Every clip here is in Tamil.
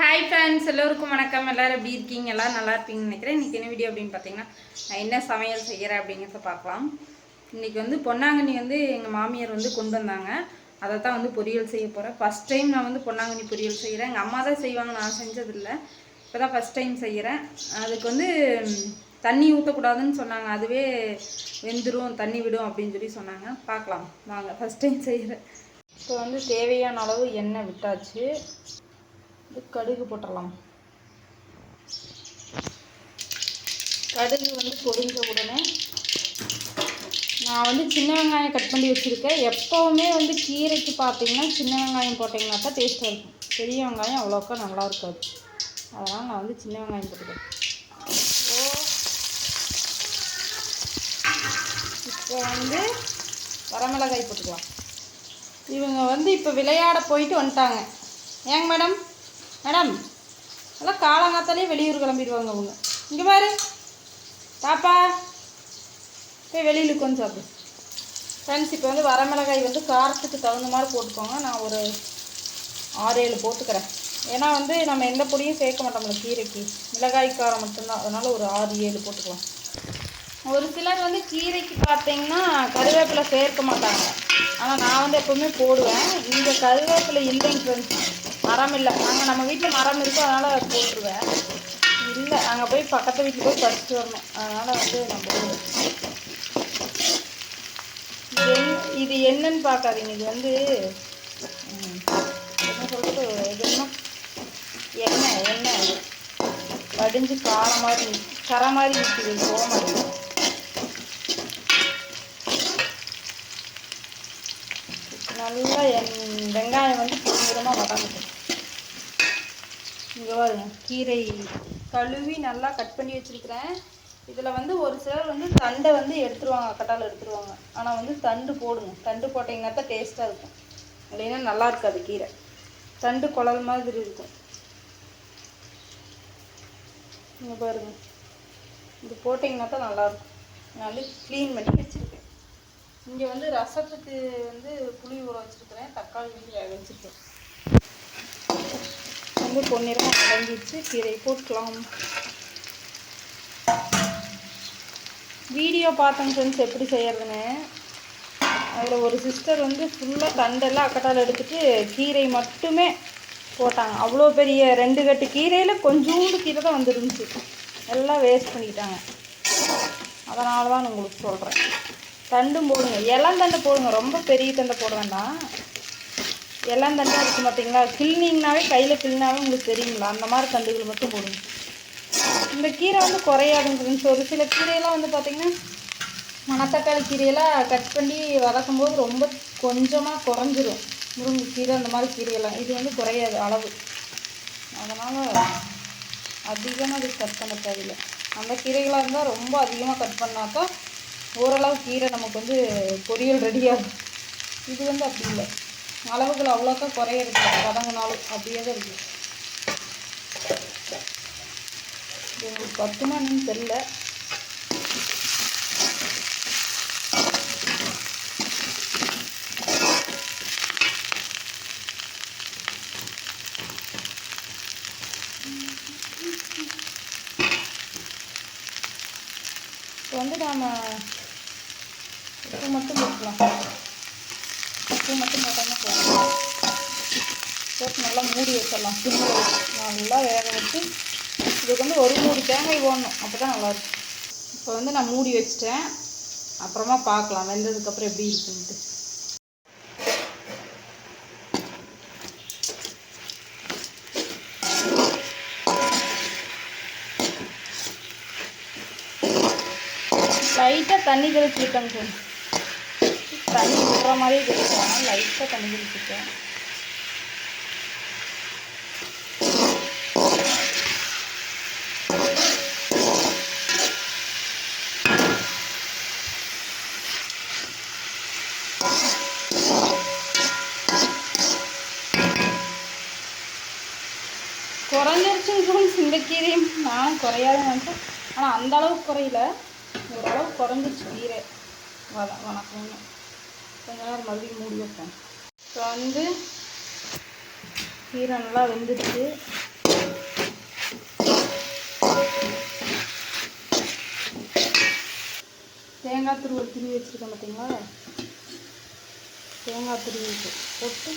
ஹாய் ஃப்ரெண்ட்ஸ் எல்லோருக்கும் வணக்கம். எல்லோரும் எப்படி இருக்கீங்க? எல்லோரும் நல்லா இருப்பீங்கன்னு நினைக்கிறேன். இன்றைக்கி என்ன வீடியோ அப்படின்னு பார்த்தீங்கன்னா நான் என்ன சமையல் செய்கிறேன் அப்படிங்கிறத பார்க்கலாம். இன்றைக்கி வந்து பொன்னாங்கண்ணி வந்து எங்கள் மாமியார் வந்து கொண்டு வந்தாங்க. அதை தான் வந்து பொரியல் செய்ய போகிறேன் ஃபஸ்ட் டைம் நான் வந்து பொன்னாங்கண்ணி பொரியல் செய்கிறேன் எங்கள் அம்மா தான் செய்வாங்க. நான் செஞ்சதில்லை. இப்போ தான் ஃபஸ்ட் டைம் செய்கிறேன் அதுக்கு வந்து தண்ணி ஊற்றக்கூடாதுன்னு சொன்னாங்க. அதுவே வெந்துடும் தண்ணி விடும் அப்படின்னு சொல்லி சொன்னாங்க. பார்க்கலாம். வாங்க ஃபஸ்ட் டைம் செய்கிறேன் இப்போ வந்து தேவையான அளவு எண்ணெய் விட்டாச்சு. வந்து கடுகு போட்டுடலாம் கடுகு வந்து பொரிஞ்ச உடனே நான் வந்து சின்ன வெங்காயம் கட் பண்ணி வச்சுருக்கேன். எப்போவுமே வந்து கீரைக்கு பார்த்தீங்கன்னா சின்ன வெங்காயம் போட்டிங்கன்னா தான் டேஸ்ட்டாக இருக்கும். பெரிய வெங்காயம் அவ்வளோக்கா நல்லா இருக்காது. அதனால் நான் வந்து சின்ன வெங்காயம் போட்டுக்கிறேன். ஓ இப்போ வந்து வரமிளகாய் போட்டுக்கலாம். இவங்க வந்து இப்போ விளையாட போயிட்டு வந்துட்டாங்க. ஏங்க மேடம்? மேடம் எல்லாம் காலங்காத்தாலே வெளியூர் கிளம்பிடுவாங்க அவங்க. இங்கே பாரு. பாப்பா போய் வெளியில் கொஞ்சம் சாப்பிடு. ஃப்ரெண்ட்ஸ் இப்போ வந்து வரமிளகாய் வந்து காரத்துக்கு தகுந்த மாதிரி போட்டுக்கோங்க. நான் ஒரு ஆறு ஏழு போட்டுக்கிறேன். ஏன்னா வந்து நம்ம எந்த பொடியும் சேர்க்க மாட்டோம்ல கீரைக்கு. மிளகாய் காரம் மட்டும்தான். அதனால் ஒரு ஆறு ஏழு போட்டுக்கலாம். ஒரு சிலர் வந்து கீரைக்கு பார்த்தீங்கன்னா கருவேப்பிலை சேர்க்க மாட்டாங்க. ஆனால் நான் வந்து எப்போவுமே போடுவேன். இந்த கருவேப்பிலை இல்லைங்க ஃப்ரெண்ட்ஸ் மரம் இல்லை. நாங்கள் நம்ம வீட்டில் மரம் இருக்கும் அதனால் போட்டுருவேன். இல்லை அங்கே போய் பக்கத்து வீட்டில் போய் பறிச்சுட்டு வரணும். அதனால் வந்து நான் போடுவேன் இது என்னன்னு பார்க்காதீங்க. இது வந்து என்ன சொல்கிறது இது என்ன? எண்ணெய் எண்ணெய். வடிஞ்சு கார மாதிரி நிக்- கர மாதிரி நிற்கிது போக மாட்டேங்குது நல்லா என் வெங்காயம் வந்து பொன்னிறமாக வதங்கட்டும். இங்கே பாருங்க கீரை கழுவி நல்லா கட் பண்ணி வச்சுருக்கிறேன். இதில் வந்து ஒரு சிலர் வந்து தண்டை வந்து எடுத்துருவாங்க அக்கட்டால் எடுத்துருவாங்க. ஆனால் வந்து தண்டு போடுங்க. தண்டு போட்டிங்கன்னா தான் டேஸ்ட்டாக இருக்கும். இல்லைன்னா நல்லா இருக்காது கீரை. தண்டு குழல் மாதிரி இருக்கும். இங்கே பாருங்க. இது போட்டிங்கன்னா தான் நல்லாயிருக்கும் நான் வந்து க்ளீன் பண்ணி வச்சுருக்கேன். இங்கே வந்து ரசத்துக்கு வந்து புளி ஊற வச்சுருக்கிறேன். தக்காளி வந்து வேக வச்சுருக்கேன். வந்து பொன்னிறமாக வதங்கிடுச்சு. கீரை போட்டுக்கலாம். வீடியோ பார்த்தேங்க ஃப்ரெண்ட்ஸ் எப்படி செய்கிறதுன்னு அதில் ஒரு சிஸ்டர் வந்து ஃபுல்லாக தண்டெல்லாம் அக்கட்டால் எடுத்துட்டு கீரை மட்டுமே போட்டாங்க. அவ்வளோ பெரிய ரெண்டு கட்டு கீரையில் கொஞ்சோண்டு கீரை தான் வந்துருந்துச்சு. எல்லாம் வேஸ்ட் பண்ணிக்கிட்டாங்க அதனால தான் நான் உங்களுக்கு சொல்கிறேன் தண்டும் போடுங்க. இளந்தண்டை போடுங்க. ரொம்ப பெரிய தண்டை போட வேண்டாம். எல்லாம் தண்டாக இருக்குது பார்த்தீங்களா கிள்னிங்கனாவே கையில் கிள்னாவே உங்களுக்கு தெரியுங்களா? அந்த மாதிரி தண்டுகள் மட்டும் போடுங்க. இந்த கீரை வந்து குறையாதுங்க ஒரு சில கீரையெல்லாம் வந்து பார்த்திங்கன்னா மணத்தக்காளி கீரையெல்லாம் கட் பண்ணி வதக்கும் போது ரொம்ப கொஞ்சமாக குறைஞ்சிரும். முருங்கைக்கீரை அந்த மாதிரி கீரையெல்லாம். இது வந்து குறையாது அளவு. அதனால் அதிகமாக அது கட் பண்ண தேவையில்லை. அந்த கீரைகளாக இருந்தால் ரொம்ப அதிகமாக கட் பண்ணாக்கா ஓரளவு கீரை நமக்கு வந்து பொரியல் ரெடியாகும் இது வந்து அப்படி இல்லை. அளவுகள் அவ்வளோக்கா குறையிறது வதங்கினாலும் அப்படியே தான் இருக்குது உங்களுக்கு பத்துமா என்னன்னு தெரில இப்போ வந்து நாம் உப்பு மட்டும் போட்டுக்கலாம் உப்பு மட்டும் போட்டோம்னா போதும். போட்டு நல்லா மூடி வச்சிடலாம். சிம்மில் நல்லா வேக வச்சு இதுக்கு வந்து ஒரு மூடி தேங்காய் போடணும். அப்போ தான் நல்லாயிருக்கும் இப்போ வந்து நான் மூடி வச்சிட்டேன். அப்புறமா பார்க்கலாம். வெந்ததுக்கப்புறம் எப்படி இருக்குன்ட்டு. லைட்டாக தண்ணி தெளிச்சுக்கிட்டேங்க சார் தண்ணி விடுற மாதிரியே தெளிச்சேன் லைட்டாக தண்ணி தெளிச்சுட்டேன் குறைஞ்சிருச்சுங்க ஃப்ரெண்ட்ஸ் இந்த கீரையும் நானும் குறையாது நினச்சேன் ஆனால் அந்த அளவுக்கு குறையில. ஓரளவு குறைஞ்சிருச்சு கீரை. வணக்கம்னு. கொஞ்ச நேரம் மறுபடியும் மூடி வைப்பேன். இப்போ வந்து கீரை நல்லா வெந்துடுச்சு. தேங்காய் துருவல் திருவி வச்சுருக்கேன் பார்த்தீங்களா? தேங்காய் துருவி போட்டு.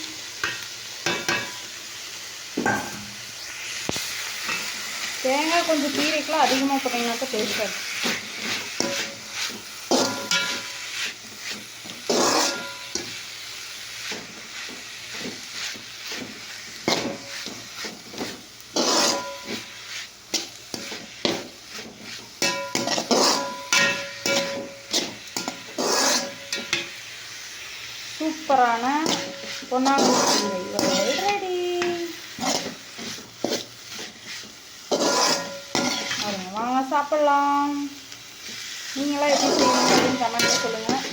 தேங்காய் கொஞ்சம் கீரைக்கெலாம் அதிகமாக போட்டிங்கன்னாக்கா டேஸ்ட்டாக இருக்கும். சூப்பரான பொன்னாங்கண்ணி ரெடி வாங்க சாப்பிட்லாம். நீங்களாம் எப்படி செய்யணும் அப்படின்னு கமெண்ட்டில் சொல்லுங்கள்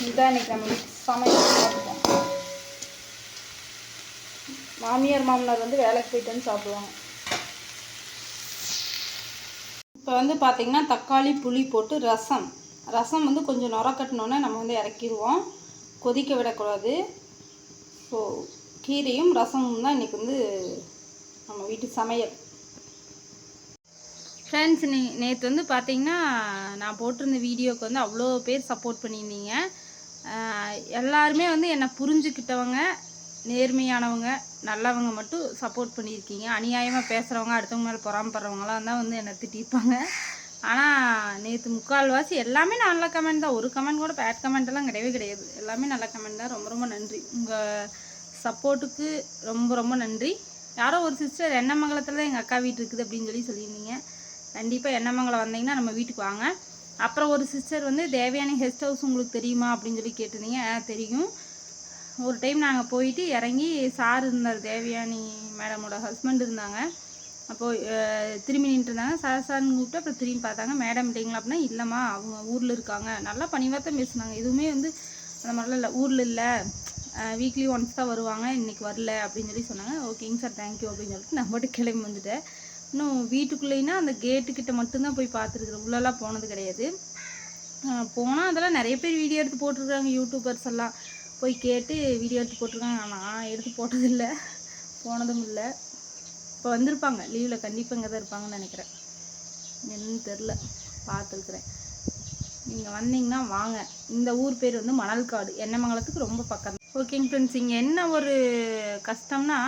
இதுதான் இன்னைக்கு நம்ம சமையல் பார்த்துப்போம். மாமியார் மாமனார் வந்து வேலைக்கு போயிட்டு சாப்பிடுவாங்க. இப்போ வந்து பார்த்திங்கன்னா தக்காளி புளி போட்டு ரசம். ரசம் வந்து கொஞ்சம் நுர கட்டினோன்னே நம்ம வந்து இறக்கிடுவோம். கொதிக்க விடக்கூடாது. ஸோ கீரையும் ரசமும் தான் இன்றைக்கி வந்து நம்ம வீட்டு சமையல். ஃப்ரெண்ட்ஸ் நீ நேற்று வந்து பார்த்தீங்கன்னா நான் போட்டிருந்த வீடியோவுக்கு வந்து அவ்வளோ பேர் சப்போர்ட் பண்ணியிருந்தீங்க. எல்லாருமே வந்து என்னை புரிஞ்சுக்கிட்டவங்க நேர்மையானவங்க நல்லவங்க மட்டும் சப்போர்ட் பண்ணியிருக்கீங்க. அநியாயமாக பேசுகிறவங்க அடுத்தவங்க மேலே பொறாமப்படுறவங்களாம் தான் வந்து என்னை திட்டிருப்பாங்க ஆனால் நேற்று முக்கால்வாசி எல்லாமே நல்ல கமெண்ட் தான். ஒரு கமெண்ட் கூட பேட் கமெண்ட் எல்லாம் கிடையவே கிடையாது. எல்லாமே நல்ல கமெண்ட் தான். ரொம்ப ரொம்ப நன்றி. உங்கள் சப்போர்ட்டுக்கு ரொம்ப ரொம்ப நன்றி. யாரோ ஒரு சிஸ்டர் எண்ணமங்கலத்தில் தான் எங்கள் அக்கா வீட்டு இருக்குது அப்படின்னு சொல்லி சொல்லியிருந்தீங்க. கண்டிப்பாக எண்ணமங்கலம் வந்தீங்கன்னா நம்ம வீட்டுக்கு வாங்க. அப்புறம் ஒரு சிஸ்டர் வந்து தேவயானி கெஸ்ட் ஹவுஸ் உங்களுக்கு தெரியுமா? அப்படின்னு சொல்லி கேட்டிருந்தீங்க. ஆ, தெரியும். ஒரு டைம் நாங்கள் போயிட்டு இறங்கி சார் இருந்தார் தேவயானி மேடமோட ஹஸ்பண்ட் இருந்தாங்க. அப்போது திரும்பி நின்றுருந்தாங்க. சார் சார்னு கூப்பிட்டு அப்புறம் திரும்பி பார்த்தாங்க. மேடம் இல்லைங்களா அப்படின்னா இல்லைம்மா. அவங்க ஊரில் இருக்காங்க. நல்லா பணிவாக தான் பேசுனாங்க. எதுவுமே வந்து அந்த மாதிரிலாம் இல்லை. ஊரில் இல்லை. வீக்லி ஒன்ஸ் தான் வருவாங்க. இன்றைக்கி வரல. அப்படின்னு சொல்லி சொன்னாங்க. ஓகேங்க சார். தேங்க்யூ அப்படின்னு சொல்லிட்டு நான் மட்டும் கிளம்பி வந்துட்டேன். இன்னும் வீட்டுக்குள்ளேன்னா அந்த கேட்டுக்கிட்ட மட்டும்தான் போய் பார்த்துருக்குறேன். உள்ளெல்லாம் போனது கிடையாது. போனால் அதெல்லாம் நிறைய பேர் வீடியோ எடுத்து போட்டிருக்காங்க. யூடியூபர்ஸ் எல்லாம் போய் கேட்டு வீடியோ எடுத்து போட்டிருக்காங்க. நான் எடுத்து போட்டதில்லை. போனதும் இல்லை. இப்போ வந்திருப்பாங்க. லீவில் கண்டிப்பாக இங்கே தான் இருப்பாங்கன்னு நினைக்கிறேன். என்னன்னு தெரில பார்த்துருக்குறேன். நீங்கள் வந்தீங்கன்னா வாங்க. இந்த ஊர் பேர் வந்து மணல்காடு. எண்ணமங்கலத்துக்கு ரொம்ப பக்கம் ஓகேங்க ஃப்ரெண்ட்ஸ் இங்கே என்ன ஒரு கஷ்டம்னா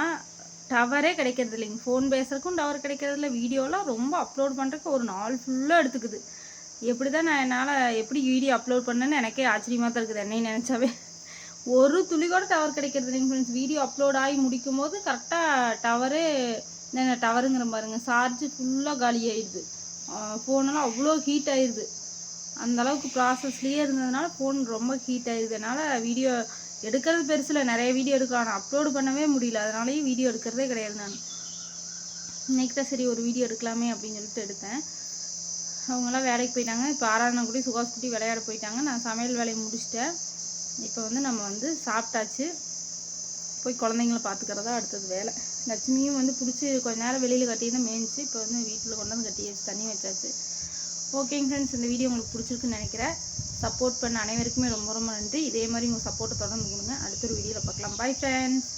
டவரே கிடைக்கிறது இல்லைங்க. ஃபோன் பேசுறதுக்கும் டவர் கிடைக்கிறதில்ல வீடியோலாம் ரொம்ப அப்லோட் பண்ணுறதுக்கு ஒரு நாள் ஃபுல்லாக எடுத்துக்குது. எப்படி தான் நான் என்னால் எப்படி வீடியோ அப்லோட் பண்ணேன்னு எனக்கே ஆச்சரியமாக தான் இருக்குது. என்னையும் நினச்சாவே. ஒரு துளி கூட டவர் கிடைக்கிறது இல்லைங்க ஃப்ரெண்ட்ஸ் வீடியோ அப்லோட் ஆகி முடிக்கும் போது கரெக்டாக டவரே என்ன டவருங்கிற பாருங்க. சார்ஜ் ஃபுல்லாக காலி ஆயிடுது. ஃபோனெல்லாம் அவ்வளோ ஹீட் ஆயிடுது. அந்தளவுக்கு ப்ராசஸ்லேயே இருந்ததுனால ஃபோன் ரொம்ப ஹீட் ஆயிடுதுனால வீடியோ எடுக்கிறது பெருசில் நிறைய வீடியோ எடுக்கலாம். ஆனால் அப்லோடு பண்ணவே முடியல. அதனாலேயும் வீடியோ எடுக்கிறதே கிடையாது நான். இன்னைக்கு தான் சரி ஒரு வீடியோ எடுக்கலாமே அப்படின்னு சொல்லிட்டு எடுத்தேன். அவங்களாம் வேலைக்கு போயிட்டாங்க. இப்போ ஆராதனை சுகாஸ் குட்டி விளையாட போயிட்டாங்க. நான் சமையல் வேலையை முடிச்சிட்டேன். இப்போ வந்து நம்ம வந்து சாப்பிட்டாச்சு. போய் குழந்தைங்கள பார்த்துக்கிறதா அடுத்தது வேலை. லட்சுமியும் வந்து பிடிச்சி கொஞ்ச நேரம் வெளியில் கட்டியிருந்தா மேய்ஞ்சி இப்போ வந்து வீட்டில் கொண்டு வந்து கட்டி வச்சு தண்ணி வச்சாச்சு. ஓகேங்க ஃப்ரெண்ட்ஸ் இந்த வீடியோ உங்களுக்கு பிடிச்சிருக்குன்னு நினைக்கிறேன். சப்போர்ட் பண்ண அனைவருக்குமே ரொம்ப ரொம்ப நன்றி. இதே மாதிரி உங்கள் சப்போர்ட்டை தொடர்ந்து கொடுங்க. அடுத்த ஒரு வீடியோவில் பார்க்கலாம். Bye friends